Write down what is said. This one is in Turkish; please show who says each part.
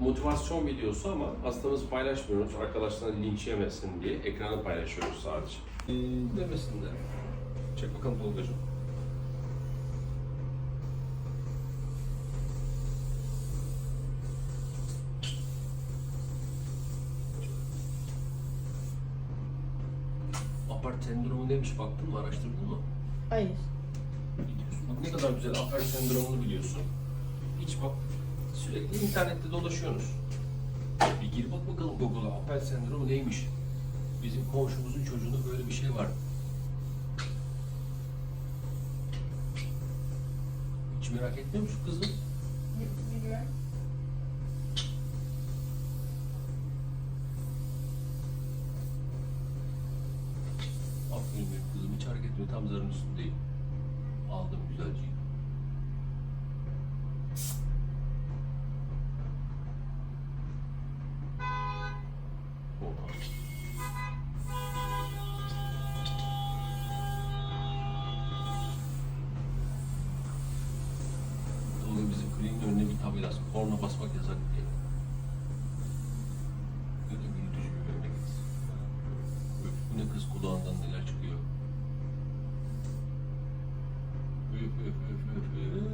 Speaker 1: motivasyon videosu ama hastamız paylaşmıyoruz. Arkadaşlar linç yemesin diye ekranı paylaşıyoruz sadece. Ee, demesinler. Çek bakalım Tolga'cığım. Apart sendromu neymiş baktın mı, araştırdın mı?
Speaker 2: Hayır.
Speaker 1: Biliyorsun. Bak ne kadar güzel apart sendromunu biliyorsun. Hiç bak, sürekli internette dolaşıyorsunuz. Bir gir bak bakalım Google'a apart sendromu neymiş? Bizim komşumuzun çocuğunda böyle bir şey var. Hiç merak etmiyor musun kızım?
Speaker 2: Bilmem.
Speaker 1: Aferin benim kızım hiç hareket etmiyor. Tam zarın üstündeyim. Aldım güzelce. Kliniğin önüne bir tabela asmış. Korna basmak yasak diye. Böyle büyütücü bir memleket. Öf, bu ne kız kulağından neler çıkıyor. Öf öf öf öf öf.